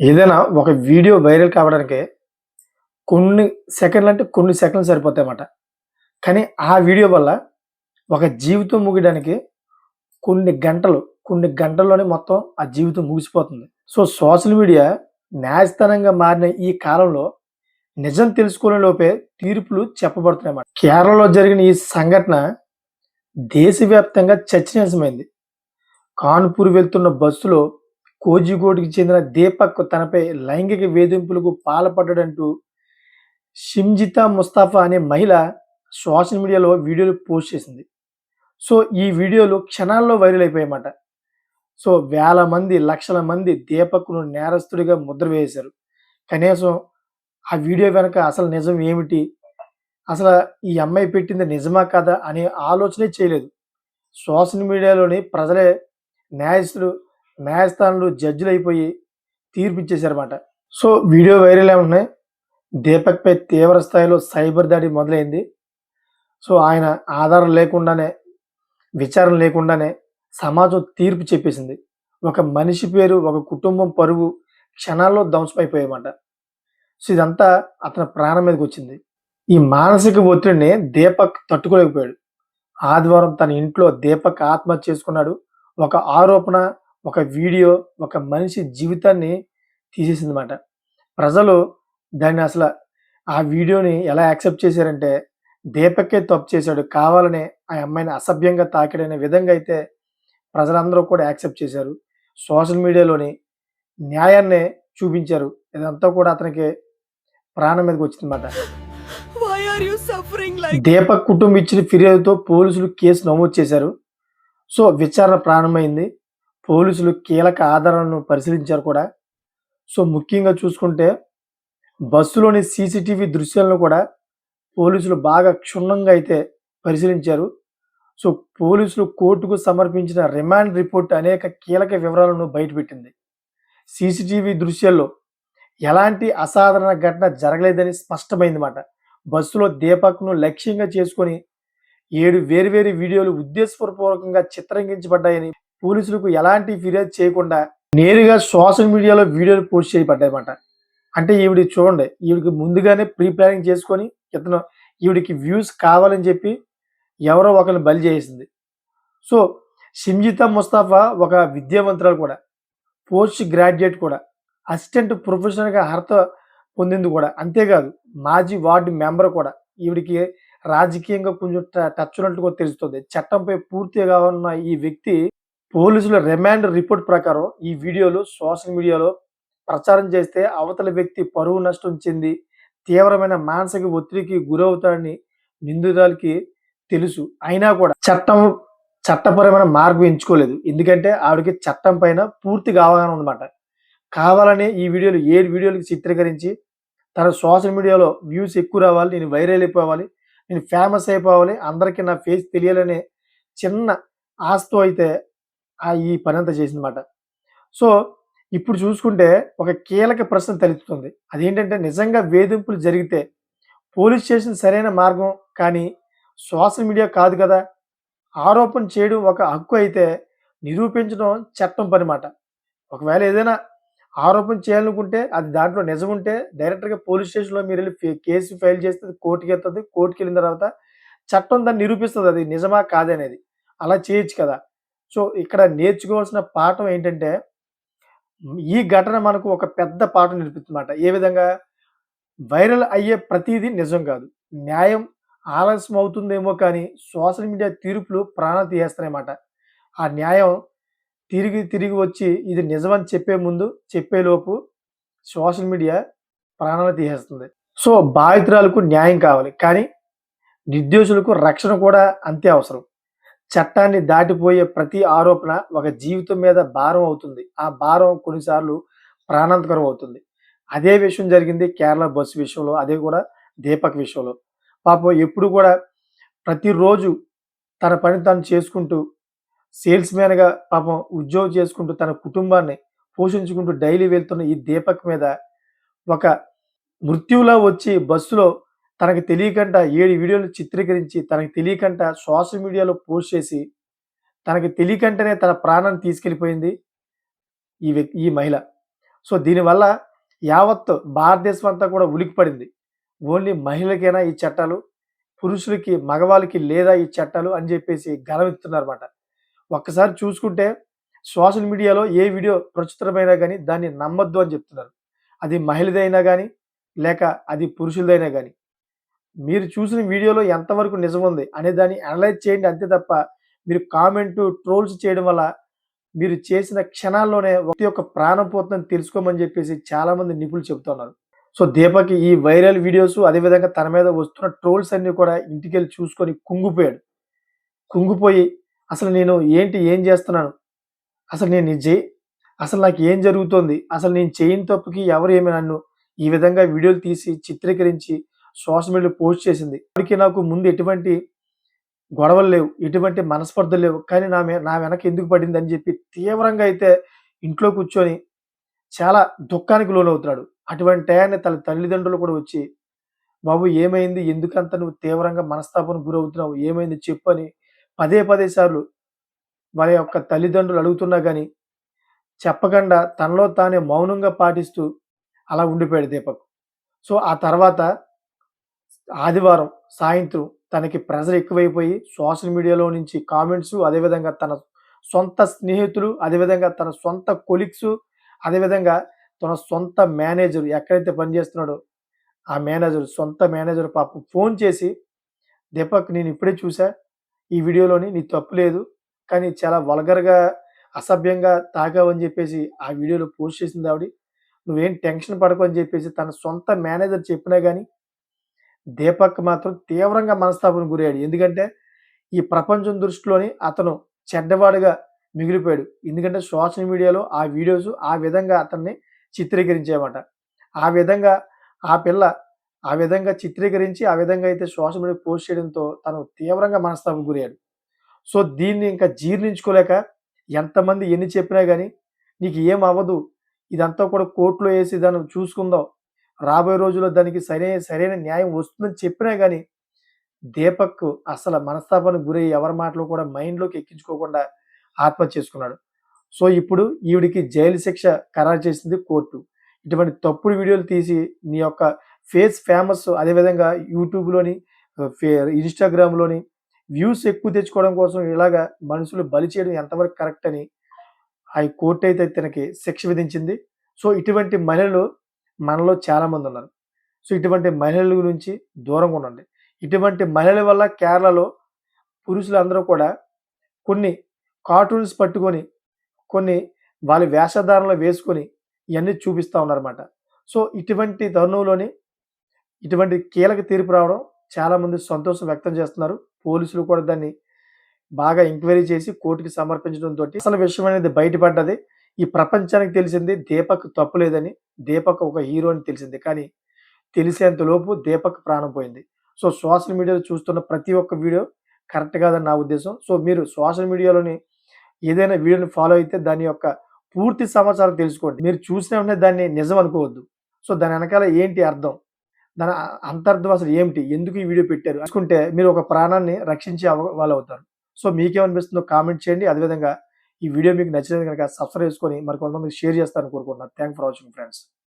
ఏదైనా ఒక video viral కావడానికి కొన్ని సెకండ్లు అంటే కొన్ని సెకండ్లు సరిపోతాయన్నమాట. కానీ ఆ వీడియో వల్ల ఒక జీవితం ముగియడానికి కొన్ని గంటలు, కొన్ని గంటల్లోనే మొత్తం ఆ జీవితం ముగిసిపోతుంది. సో, సోషల్ మీడియా న్యాయస్థానంగా మారిన ఈ కాలంలో నిజం తెలుసుకునే లోపే తీర్పులు చెప్పబడుతున్నాయన్నమాట. కేరళలో జరిగిన ఈ సంఘటన దేశవ్యాప్తంగా చర్చనీయాంశమైంది. కాన్పూర్ వెళ్తున్న బస్సులో కోజికోడ్‌కి చెందిన దీపక్ తనపై లైంగిక వేధింపులకు పాల్పడ్డాడంటూ షిమ్జితా ముస్తాఫా అనే మహిళ సోషల్ మీడియాలో వీడియోలు పోస్ట్ చేసింది. సో, ఈ వీడియోలు క్షణాల్లో వైరల్ అయిపోయాయన్నమాట. సో, వేల మంది, లక్షల మంది దీపక్‌ను నేరస్తుడిగా ముద్ర వేశారు. కనీసం ఆ వీడియో వెనక అసలు నిజం ఏమిటి? అసలు ఈ అమ్మాయి పెట్టింది నిజమా? కదా అనే ఆలోచనే చేయలేదు. సోషల్ మీడియాలోని ప్రజలే న్యాయస్థులు న్యాయస్థానంలో జడ్జిలయిపోయి తీర్పిచ్చేశారన్నమాట. సో, వీడియో వైరల్ ఉన్నాయి దీపక్‌పై తీవ్ర స్థాయిలో సైబర్ దాడి మొదలైంది. సో, ఆయన ఆధారం లేకుండానే, విచారణ లేకుండానే సమాజం తీర్పు చెప్పేసింది. ఒక మనిషి పేరు, ఒక కుటుంబం పరువు క్షణాల్లో ధ్వంసమైపోయాయన్నమాట. సో, ఇదంతా అతని ప్రాణం మీదకి వచ్చింది ఈ మానసిక ఒత్తిడిని దీపక్ తట్టుకోలేకపోయాడు. ఆదివారం తన ఇంట్లో దీపక్ ఆత్మహత్య చేసుకున్నాడు. ఒక ఆరోపణ, ఒక వీడియో, ఒక మనిషి జీవితాన్ని తీసేసిందన్నమాట. ప్రజలు దాన్ని అసల ఆ వీడియోని ఎలా యాక్సెప్ట్ చేశారంటే, దీపక్కే తప్పు చేశాడు. కావాలనే ఆ అమ్మాయిని అసభ్యంగా తాకాడనే విధంగా అయితే ప్రజలందరూ కూడా యాక్సెప్ట్ చేశారు. సోషల్ మీడియాలోని న్యాయాన్ని చూపించారు. ఇదంతా కూడా అతనికి ప్రాణం suffering like దీపక్ కుటుంబం ఇచ్చిన ఫిర్యాదుతో పోలీసులు కేసు నమోదు చేశారు. సో, విచారణ ప్రారంభమైంది. పోలీసులు కీలక ఆధారాలను పరిశీలించారు కూడా. సో, ముఖ్యంగా చూసుకుంటే బస్సులోని సీసీటీవీ దృశ్యాలను కూడా పోలీసులు బాగా క్షుణ్ణంగా అయితే పరిశీలించారు. సో, పోలీసులు కోర్టుకు సమర్పించిన రిమాండ్ రిపోర్ట్ అనేక కీలక వివరాలను బయటపెట్టింది. సీసీటీవీ దృశ్యాల్లో ఎలాంటి అసాధారణ ఘటన జరగలేదని స్పష్టమైందన్నమాట. బస్సులో దీపక్‌ను లక్ష్యంగా చేసుకొని ఏడు వేరు వేరు వీడియోలు ఉద్దేశపూర్వకంగా చిత్రీకరించబడ్డాయని పోలీసులకు ఎలాంటి ఫిర్యాదు చేయకుండా నేరుగా సోషల్ మీడియాలో వీడియోలు పోస్ట్ చేయబడ్డాయన్నమాట. అంటే ఈవిడ చూడండి, ఈవిడికి ముందుగానే ప్రీ ప్లానింగ్ చేసుకొని ఇతను ఈవిడికి వ్యూస్ కావాలని చెప్పి ఎవరో ఒకరిని బలి చేసింది సో, షిమ్జితా ముస్తాఫా ఒక విద్యావంతురాలు కూడా. పోస్ట్ గ్రాడ్యుయేట్ కూడా. అసిస్టెంట్ ప్రొఫెషనల్గా అర్హత పొందింది కూడా. అంతేకాదు మాజీ వార్డు మెంబర్ కూడా. ఈవిడికి రాజకీయంగా కొంచెం టచ్ ఉన్నట్టు కూడా తెలుస్తుంది. చట్టంపై పూర్తిగా ఉన్న ఈ వ్యక్తి పోలీసుల రిమాండ్ రిపోర్ట్ ప్రకారం ఈ వీడియోలు సోషల్ మీడియాలో ప్రచారం చేస్తే అవతల వ్యక్తి పరువు నష్టం చెంది తీవ్రమైన మానసిక ఒత్తిడికి గురవుతాడని నిందితురాలికి తెలుసు. అయినా కూడా చట్టం చట్టపరమైన మార్గం ఎంచుకోలేదు. ఎందుకంటే ఆవిడకి చట్టం పైన పూర్తిగా అవగాహన ఉందన్నమాట. కావాలని ఈ వీడియోలు ఏడు వీడియోలకు చిత్రీకరించి తన సోషల్ మీడియాలో వ్యూస్ ఎక్కువ రావాలి, నేను వైరల్ అయిపోవాలి, నేను ఫేమస్ అయిపోవాలి, అందరికీ నా ఫేస్ తెలియాలనే చిన్న ఆస్తో అయితే ఆ ఈ పని అంతా చేసిందన్నమాట. సో, ఇప్పుడు చూసుకుంటే ఒక కీలక ప్రశ్న తలెత్తుతుంది. అదేంటంటే నిజంగా వేధింపులు జరిగితే పోలీస్ స్టేషన్ సరైన మార్గం కానీ సోషల్ మీడియా కాదు కదా! ఆరోపణ చేయడం ఒక హక్కు అయితే నిరూపించడం చట్టం పనిమాట. ఒకవేళ ఏదైనా ఆరోపణ చేయాలనుకుంటే అది దాంట్లో నిజం ఉంటే డైరెక్ట్‌గా పోలీస్ స్టేషన్‌లో మీరు వెళ్ళి కేసు ఫైల్ చేస్తే వెళ్తుంది కోర్టుకి వెళ్ళిన తర్వాత చట్టం దాన్ని నిరూపిస్తుంది అది నిజమా? కాదనేది అలా చేయొచ్చు కదా! సో, ఇక్కడ నేర్చుకోవాల్సిన పాఠం ఏంటంటే ఈ ఘటన మనకు ఒక పెద్ద పాఠం నేర్పిస్తుందన్నమాట. ఏ విధంగా? వైరల్ అయ్యే ప్రతిదీ నిజం కాదు. న్యాయం ఆలస్యం అవుతుందేమో కానీ సోషల్ మీడియా తీర్పులు ప్రాణాలు తీయేస్తాయన్నమాట ఆ న్యాయం తిరిగి తిరిగి వచ్చి ఇది నిజమని చెప్పే ముందు చెప్పేలోపు సోషల్ మీడియా ప్రాణాలు తీసేస్తుంది. సో, బాధితురాలకు న్యాయం కావాలి. కానీ నిర్దోషులకు రక్షణ కూడా అంతే అవసరం. చట్టాన్ని దాటిపోయే ప్రతి ఆరోపణ ఒక జీవితం మీద భారం అవుతుంది. ఆ భారం కొన్నిసార్లు ప్రాణాంతకరం అవుతుంది. అదే విషయం జరిగింది కేరళ బస్సు విషయంలో. అదే కూడా దీపక్ విషయంలో. పాపం ఎప్పుడు కూడా ప్రతిరోజు తన పని తాను చేసుకుంటూ సేల్స్ మ్యాన్‌గా పాపం ఉద్యోగం చేసుకుంటూ తన కుటుంబాన్ని పోషించుకుంటూ డైలీ వెళ్తున్న ఈ దీపక్ మీద ఒక మృత్యువులా వచ్చి బస్సులో తనకి తెలియకుండా ఏడు వీడియోలు చిత్రీకరించి తనకి తెలియకుండా సోషల్ మీడియాలో పోస్ట్ చేసి తనకి తెలియకంటేనే తన ప్రాణాన్ని తీసుకెళ్ళిపోయింది ఈ వ్యక్తి ఈ మహిళ. సో దీనివల్ల యావత్ భారతదేశం అంతా కూడా ఉలికిపడింది ఓన్లీ మహిళలకైనా ఈ చట్టాలు? పురుషులకి మగవాళ్ళకి లేదా ఈ చట్టాలు అని చెప్పేసి గలవెత్తున్నారన్నమాట ఒక్కసారి చూసుకుంటే సోషల్ మీడియాలో ఏ వీడియో ప్రచురమైనా కానీ దాన్ని నమ్మొద్దు అని చెప్తున్నారు. అది మహిళదైనా కానీ లేక అది పురుషులదైనా కానీ మీరు చూసిన వీడియోలో ఎంతవరకు నిజం ఉంది అనే దాన్ని అనలైజ్ చేయండి అంతే తప్ప మీరు కామెంట్ ట్రోల్స్ చేయడం వల్ల మీరు చేసిన క్షణాల్లోనే వ్యక్తి యొక్క ప్రాణం పోతుందని తెలుసుకోమని చెప్పేసి చాలామంది నిపుణులు చెబుతున్నారు. సో దీపక్ ఈ వైరల్ వీడియోస్ అదేవిధంగా తన మీద వస్తున్న ట్రోల్స్ అన్ని కూడా ఇంటికి వెళ్ళి చూసుకొని కుంగిపోయాడు. కుంగిపోయి అసలు నేను ఏంటి ఏం చేస్తున్నాను? అసలు నేను నిజే అసలు నాకు ఏం జరుగుతోంది? అసలు నేను చేయని తప్పుకి ఎవరు ఏమి నన్ను ఈ విధంగా వీడియోలు తీసి చిత్రీకరించి సోషల్ మీడియాలో పోస్ట్ చేసింది. వాడికి నాకు ముందు ఎటువంటి గొడవలు లేవు ఎటువంటి మనస్పర్ధలు లేవు. కానీ నా నా వెనక ఎందుకు పడింది అని చెప్పి తీవ్రంగా అయితే ఇంట్లో కూర్చొని చాలా దుఃఖానికి లోనవుతున్నాడు. అటువంటి టయాన్ని తన తల్లిదండ్రులు కూడా వచ్చి బాబు ఏమైంది? ఎందుకంత నువ్వు తీవ్రంగా మనస్తాపన గురవుతున్నావు? ఏమైంది? చెప్పు అని పదే పదే సార్లు వాళ్ళ యొక్క తల్లిదండ్రులు అడుగుతున్నా కానీ చెప్పకుండా తనలో తానే మౌనంగా పాటిస్తూ అలా ఉండిపోయాడు దీపక్. సో ఆ తర్వాత ఆదివారం సాయంత్రం తనకి ప్రెజర్ ఎక్కువైపోయి సోషల్ మీడియాలో నుంచి కామెంట్స్ అదేవిధంగా తన సొంత స్నేహితులు అదేవిధంగా తన సొంత కొలీగ్స్ అదేవిధంగా తన సొంత మేనేజర్ ఎక్కడైతే పనిచేస్తున్నాడో ఆ మేనేజర్ సొంత మేనేజర్ పాపం ఫోన్ చేసి దీపక్ నేను ఇప్పుడే చూసా ఈ వీడియోలోని నీ తప్పు లేదు కానీ చాలా వల్గర్గా అసభ్యంగా తాగావని చెప్పేసి ఆ వీడియోలో పోస్ట్ చేసింది ఆవిడ. నువ్వేం టెన్షన్ పడకు అని చెప్పేసి తన సొంత మేనేజర్ చెప్పినా కానీ దీపక్ మాత్రం తీవ్రంగా మనస్తాపం గురయ్యాడు. ఎందుకంటే ఈ ప్రపంచం దృష్టిలోని అతను చెడ్డవాడుగా మిగిలిపోయాడు. ఎందుకంటే సోషల్ మీడియాలో ఆ వీడియోస్ ఆ విధంగా అతన్ని చిత్రీకరించాయమాట. ఆ విధంగా ఆ పిల్ల ఆ విధంగా చిత్రీకరించి ఆ విధంగా అయితే సోషల్ మీడియా పోస్ట్ చేయడంతో తను తీవ్రంగా మనస్తాపం గురయ్యాడు. సో దీన్ని ఇంకా జీర్ణించుకోలేక ఎంతమంది ఎన్ని చెప్పినా కానీ నీకు ఏం అవ్వదు. ఇదంతా కూడా కోర్టులో వేసి దాన్ని చూసుకుందాం. రాబోయే రోజుల్లో దానికి సరైన సరైన న్యాయం వస్తుందని చెప్పినా కానీ దీపక్ అసలు మనస్తాపానికి గురై ఎవరి మాటలు కూడా మైండ్లోకి ఎక్కించుకోకుండా ఆత్మహత్య చేసుకున్నాడు. సో ఇప్పుడు ఈవిడికి జైలు శిక్ష ఖరారు చేసింది కోర్టు. ఇటువంటి తప్పుడు వీడియోలు తీసి నీ యొక్క ఫేస్ ఫేమస్ అదేవిధంగా యూట్యూబ్లోని ఫే ఇన్స్టాగ్రామ్లోని వ్యూస్ ఎక్కువ తెచ్చుకోవడం కోసం ఇలాగా మనుషులు బలి చేయడం ఎంతవరకు కరెక్ట్ అని ఆ కోర్టు అయితే తనకి శిక్ష విధించింది. సో ఇటువంటి మహిళలు మనలో చాలామంది ఉన్నారు సో ఇటువంటి మహిళల గురించి దూరంగా ఉండండి. ఇటువంటి మహిళల వల్ల కేరళలో పురుషులందరూ కూడా కొన్ని కార్టూన్స్ పట్టుకొని కొన్ని వాళ్ళ వేషధారణలో వేసుకొని ఇవన్నీ చూపిస్తూ ఉన్నారన్నమాట. సో ఇటువంటి తరుణంలోని ఇటువంటి కీలక తీర్పు రావడం చాలామంది సంతోషం వ్యక్తం చేస్తున్నారు. పోలీసులు కూడా దాన్ని బాగా ఎంక్వైరీ చేసి కోర్టుకి సమర్పించడంతో అసలు విషయం అనేది బయటపడ్డది. ఈ ప్రపంచానికి తెలిసింది దీపక్ తప్పు లేదని దీపక్ ఒక హీరో అని తెలిసింది. కానీ తెలిసేంతలోపు దీపక్ ప్రాణం పోయింది. సో సోషల్ మీడియాలో చూస్తున్న ప్రతి ఒక్క వీడియో కరెక్ట్ కాదని నా ఉద్దేశం. సో మీరు సోషల్ మీడియాలోని ఏదైనా వీడియోని ఫాలో అయితే దాని యొక్క పూర్తి సమాచారం తెలుసుకోండి. మీరు చూసిన వెంటనే దాన్ని నిజం అనుకోవద్దు. సో దాని వెనకాల ఏంటి అర్థం? దాని అంతర్థం అసలు ఏమిటి? ఎందుకు ఈ వీడియో పెట్టారు? అనుకుంటే మీరు ఒక ప్రాణాన్ని రక్షించే వాళ్ళు అవుతారు సో మీకేమనిపిస్తుందో కామెంట్ చేయండి. అదేవిధంగా ఈ వీడియో మీకు నచ్చినది కనుక సబ్స్క్రైబ్ చేసుకొని మరి కొంతమందికి షేర్ చేస్తారని కోరుకుంటున్నాను. Thank for watching friends